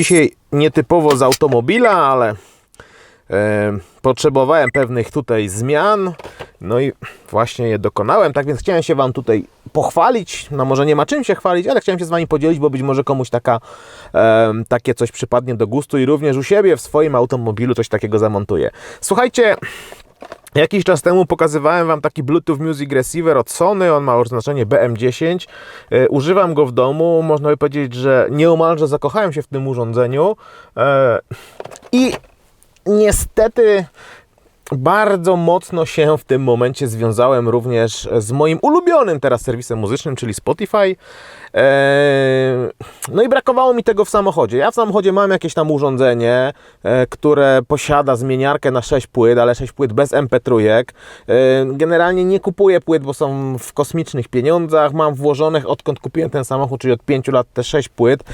Dzisiaj nietypowo z automobila, ale e, potrzebowałem pewnych tutaj zmian. No i właśnie je dokonałem, tak więc chciałem się Wam tutaj pochwalić. No może nie ma czym się chwalić, ale chciałem się z Wami podzielić, bo być może komuś taka, e, takie coś przypadnie do gustu i również u siebie w swoim automobilu coś takiego zamontuję. Słuchajcie, Jakiś czas temu pokazywałem Wam taki Bluetooth Music Receiver od Sony, on ma oznaczenie BM10. E, używam go w domu, można by powiedzieć, że nieomalże zakochałem się w tym urządzeniu. E, I niestety bardzo mocno się w tym momencie związałem również z moim ulubionym teraz serwisem muzycznym, czyli Spotify. Eee, no i brakowało mi tego w samochodzie. Ja w samochodzie mam jakieś tam urządzenie, e, które posiada zmieniarkę na 6 płyt, ale 6 płyt bez MP3. E, generalnie nie kupuję płyt, bo są w kosmicznych pieniądzach. Mam włożonych odkąd kupiłem ten samochód, czyli od 5 lat te 6 płyt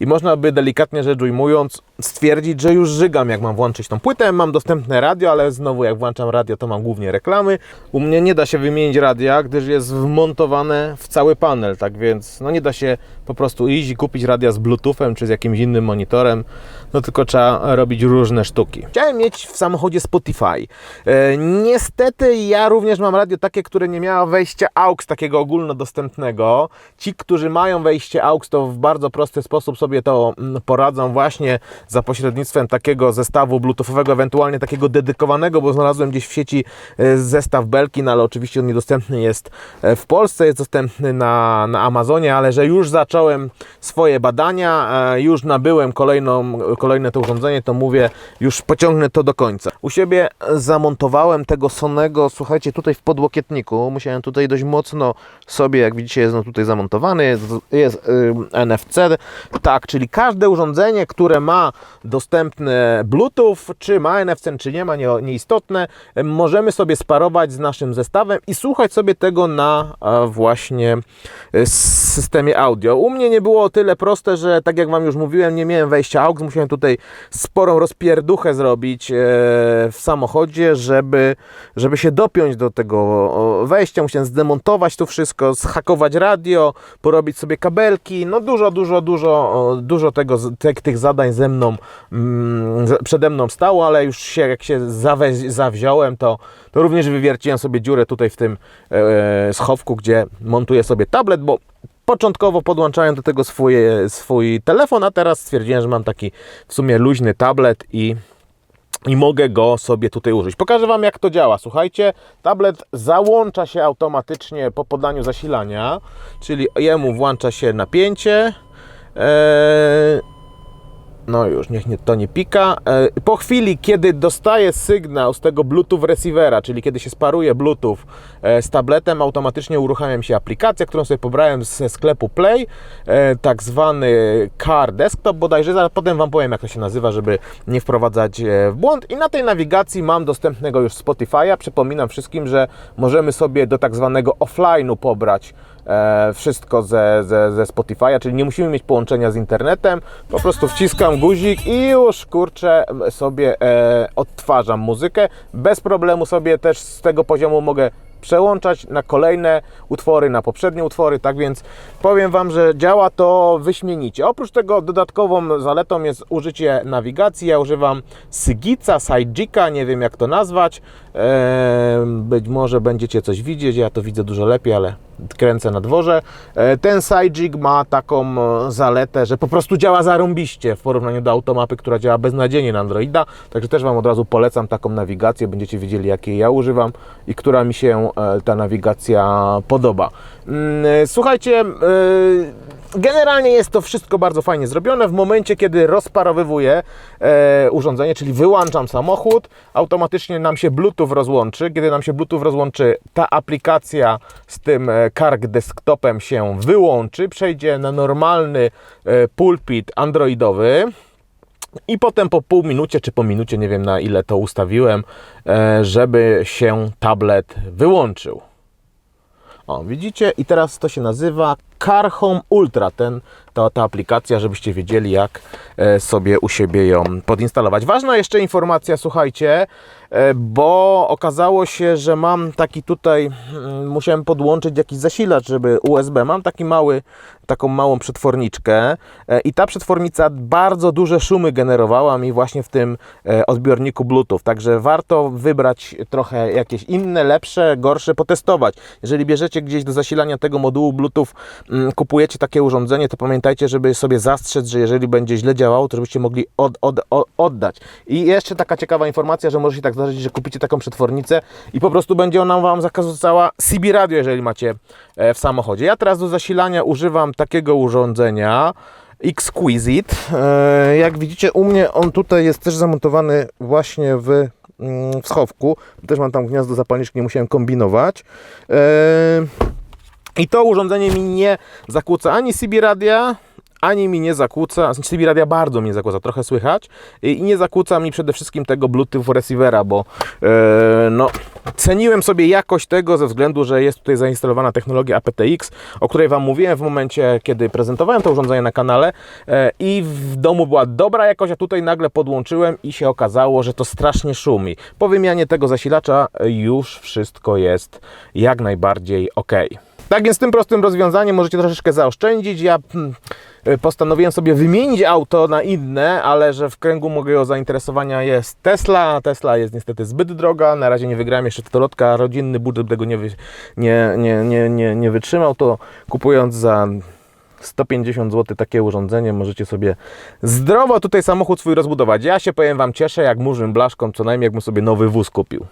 i można by delikatnie rzecz ujmując stwierdzić, że już żygam jak mam włączyć tą płytę. Mam dostępne radio, ale znowu jak włączam radio, to mam głównie reklamy. U mnie nie da się wymienić radia, gdyż jest wmontowane w cały panel, tak więc no nie da się po prostu iść i kupić radia z bluetoothem czy z jakimś innym monitorem, no tylko trzeba robić różne sztuki. Chciałem mieć w samochodzie Spotify. E, niestety ja również mam radio takie, które nie miało wejścia AUX takiego ogólnodostępnego. Ci, którzy mają wejście AUX, to w bardzo prosty sposób sobie to mm, poradzą właśnie za pośrednictwem takiego zestawu bluetoothowego, ewentualnie takiego dedykowanego, bo znalazłem gdzieś w sieci e, zestaw Belkin, ale oczywiście on niedostępny jest e, w Polsce, jest dostępny na, na Amazonie, ale że już zacząłem swoje badania, e, już nabyłem kolejną, kolejne to urządzenie, to mówię, już pociągnę to do końca. U siebie zamontowałem tego Sonego, słuchajcie, tutaj w podłokietniku, musiałem tutaj dość mocno sobie, jak widzicie, jest no tutaj zamontowany, jest, jest y, NFC, tak, czyli każde urządzenie, które ma dostępny Bluetooth, czy ma NFC, czy nie ma, nie, nieistotne, możemy sobie sparować z naszym zestawem i słuchać sobie tego na e, właśnie e, systemie audio. U mnie nie było o tyle proste, że tak jak Wam już mówiłem, nie miałem wejścia AUX, musiałem tutaj sporą rozpierduchę zrobić e, w samochodzie, żeby, żeby się dopiąć do tego wejścia. Musiałem zdemontować to wszystko, zhakować radio, porobić sobie kabelki, no dużo, dużo, dużo, dużo tego, te, tych zadań ze mną, mm, przede mną stało, ale już się, jak się zawe, zawziąłem, to, to również wywierciłem sobie dziurę tutaj w tym e, schowku, gdzie montuję sobie tablet, bo Początkowo podłączałem do tego swoje, swój telefon, a teraz stwierdziłem, że mam taki w sumie luźny tablet i, i mogę go sobie tutaj użyć. Pokażę Wam jak to działa. Słuchajcie, tablet załącza się automatycznie po podaniu zasilania, czyli jemu włącza się napięcie. Eee, no już, niech nie, to nie pika. E, po chwili, kiedy dostaję sygnał z tego Bluetooth receivera, czyli kiedy się sparuje Bluetooth e, z tabletem, automatycznie uruchamia się aplikacja, którą sobie pobrałem ze sklepu Play, e, tak zwany Car Desktop bodajże, zaraz potem Wam powiem jak to się nazywa, żeby nie wprowadzać w błąd. I na tej nawigacji mam dostępnego już Spotify'a. Przypominam wszystkim, że możemy sobie do tak zwanego offline'u pobrać wszystko ze, ze, ze Spotify'a, czyli nie musimy mieć połączenia z internetem, po prostu wciskam guzik i już kurczę sobie e, odtwarzam muzykę. Bez problemu sobie też z tego poziomu mogę przełączać na kolejne utwory, na poprzednie utwory, tak więc powiem Wam, że działa to wyśmienicie. Oprócz tego dodatkową zaletą jest użycie nawigacji. Ja używam Sygica, Sajdzika, nie wiem jak to nazwać. Eee, być może będziecie coś widzieć, ja to widzę dużo lepiej, ale kręcę na dworze. E, ten Sajik ma taką e, zaletę, że po prostu działa zarąbiście w porównaniu do automapy, która działa beznadziejnie na Androida. Także też Wam od razu polecam taką nawigację, będziecie wiedzieli jakiej ja używam i która mi się e, ta nawigacja podoba. Mm, słuchajcie, generalnie jest to wszystko bardzo fajnie zrobione. W momencie, kiedy rozparowywuję urządzenie, czyli wyłączam samochód, automatycznie nam się Bluetooth rozłączy. Kiedy nam się Bluetooth rozłączy, ta aplikacja z tym kark desktopem się wyłączy, przejdzie na normalny e, pulpit androidowy. I potem po pół minucie, czy po minucie, nie wiem na ile to ustawiłem, e, żeby się tablet wyłączył. O, widzicie? I teraz to się nazywa Car Home Ultra, ten, to, ta aplikacja, żebyście wiedzieli jak e, sobie u siebie ją podinstalować. Ważna jeszcze informacja, słuchajcie, bo okazało się, że mam taki tutaj, mm, musiałem podłączyć jakiś zasilacz, żeby USB, mam taki mały, taką małą przetworniczkę e, i ta przetwornica bardzo duże szumy generowała mi właśnie w tym e, odbiorniku Bluetooth, także warto wybrać trochę jakieś inne, lepsze, gorsze, potestować. Jeżeli bierzecie gdzieś do zasilania tego modułu Bluetooth, mm, kupujecie takie urządzenie, to pamiętajcie, żeby sobie zastrzec, że jeżeli będzie źle działało, to żebyście mogli od, od, od, oddać. I jeszcze taka ciekawa informacja, że może się tak zdarzyć, że kupicie taką przetwornicę i po prostu będzie ona Wam zakazała CB radio, jeżeli macie e, w samochodzie. Ja teraz do zasilania używam takiego urządzenia Exquisite. E, Jak widzicie u mnie on tutaj jest też zamontowany właśnie w, mm, w schowku. Też mam tam gniazdo zapalniczki, nie musiałem kombinować. E, I to urządzenie mi nie zakłóca ani CB radia, ani mi nie zakłóca, znaczy CB radia bardzo mnie zakłóca, trochę słychać i nie zakłóca mi przede wszystkim tego Bluetooth receivera, bo e, no, ceniłem sobie jakość tego ze względu, że jest tutaj zainstalowana technologia aptX, o której Wam mówiłem w momencie, kiedy prezentowałem to urządzenie na kanale e, i w domu była dobra jakość, a tutaj nagle podłączyłem i się okazało, że to strasznie szumi. Po wymianie tego zasilacza e, już wszystko jest jak najbardziej ok. Tak więc tym prostym rozwiązaniem możecie troszeczkę zaoszczędzić. Ja hmm, postanowiłem sobie wymienić auto na inne, ale że w kręgu mojego zainteresowania jest Tesla. Tesla jest niestety zbyt droga. Na razie nie wygrałem jeszcze totolotka. Rodzinny budżet tego nie, wy, nie, nie, nie, nie, nie wytrzymał. To kupując za 150 zł takie urządzenie możecie sobie zdrowo tutaj samochód swój rozbudować. Ja się powiem Wam cieszę jak murzyn blaszką, co najmniej jakbym sobie nowy wóz kupił.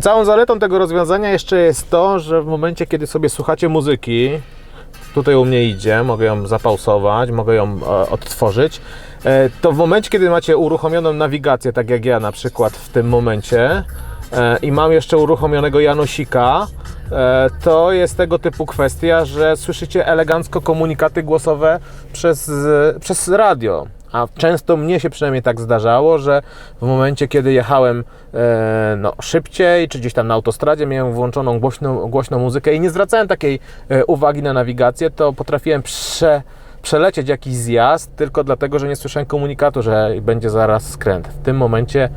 Całą zaletą tego rozwiązania jeszcze jest to, że w momencie, kiedy sobie słuchacie muzyki, tutaj u mnie idzie, mogę ją zapausować, mogę ją e, odtworzyć, e, to w momencie, kiedy macie uruchomioną nawigację, tak jak ja na przykład w tym momencie, e, i mam jeszcze uruchomionego Janosika, to jest tego typu kwestia, że słyszycie elegancko komunikaty głosowe przez, przez radio. A często mnie się przynajmniej tak zdarzało, że w momencie, kiedy jechałem e, no, szybciej, czy gdzieś tam na autostradzie, miałem włączoną głośną, głośną muzykę i nie zwracałem takiej e, uwagi na nawigację, to potrafiłem prze, przelecieć jakiś zjazd tylko dlatego, że nie słyszałem komunikatu, że będzie zaraz skręt. W tym momencie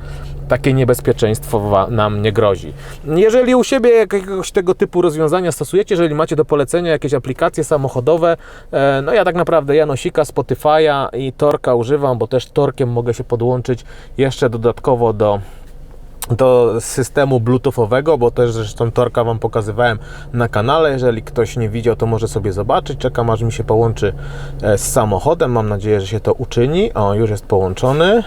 takie niebezpieczeństwo nam nie grozi. Jeżeli u siebie jakiegoś tego typu rozwiązania stosujecie, jeżeli macie do polecenia jakieś aplikacje samochodowe, e, no ja tak naprawdę Janosika, Spotify'a i Torka używam, bo też Torkiem mogę się podłączyć jeszcze dodatkowo do do systemu bluetoothowego, bo też zresztą Torka Wam pokazywałem na kanale. Jeżeli ktoś nie widział, to może sobie zobaczyć. Czekam aż mi się połączy e, z samochodem. Mam nadzieję, że się to uczyni. O, już jest połączony.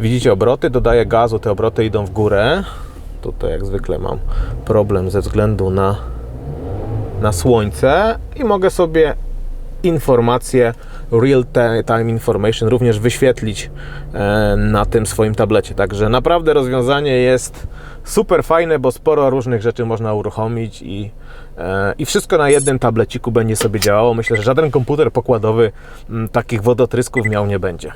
Widzicie obroty, dodaję gazu, te obroty idą w górę. Tutaj jak zwykle mam problem ze względu na, na słońce i mogę sobie informacje real ti- time information również wyświetlić e, na tym swoim tablecie. Także naprawdę rozwiązanie jest super fajne, bo sporo różnych rzeczy można uruchomić i, e, i wszystko na jednym tableciku będzie sobie działało. Myślę, że żaden komputer pokładowy takich wodotrysków miał nie będzie.